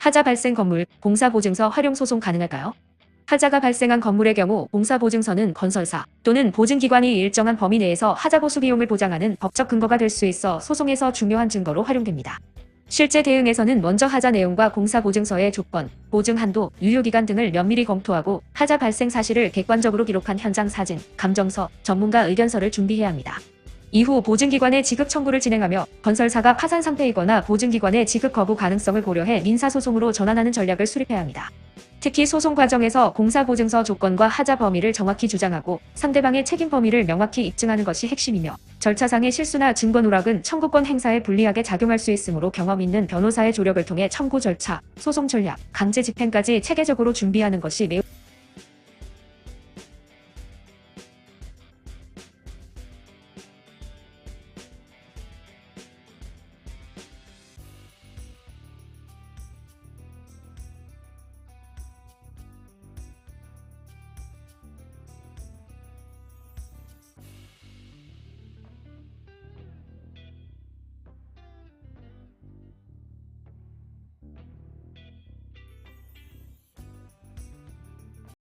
하자 발생 건물 공사보증서 활용 소송 가능할까요? 하자가 발생한 건물의 경우 공사보증서는 건설사 또는 보증기관이 일정한 범위 내에서 하자 보수 비용을 보장하는 법적 근거가 될 수 있어 소송에서 중요한 증거로 활용됩니다. 실제 대응에서는 먼저 하자 내용과 공사보증서의 조건, 보증 한도, 유효기간 등을 면밀히 검토하고 하자 발생 사실을 객관적으로 기록한 현장 사진, 감정서, 전문가 의견서를 준비해야 합니다. 이후 보증기관에 지급 청구를 진행하며 건설사가 파산 상태이거나 보증기관의 지급 거부 가능성을 고려해 민사소송으로 전환하는 전략을 수립해야 합니다. 특히 소송 과정에서 공사보증서 조건과 하자 범위를 정확히 주장하고 상대방의 책임 범위를 명확히 입증하는 것이 핵심이며 절차상의 실수나 증거 누락은 청구권 행사에 불리하게 작용할 수 있으므로 경험 있는 변호사의 조력을 통해 청구 절차, 소송 전략, 강제 집행까지 체계적으로 준비하는 것이 매우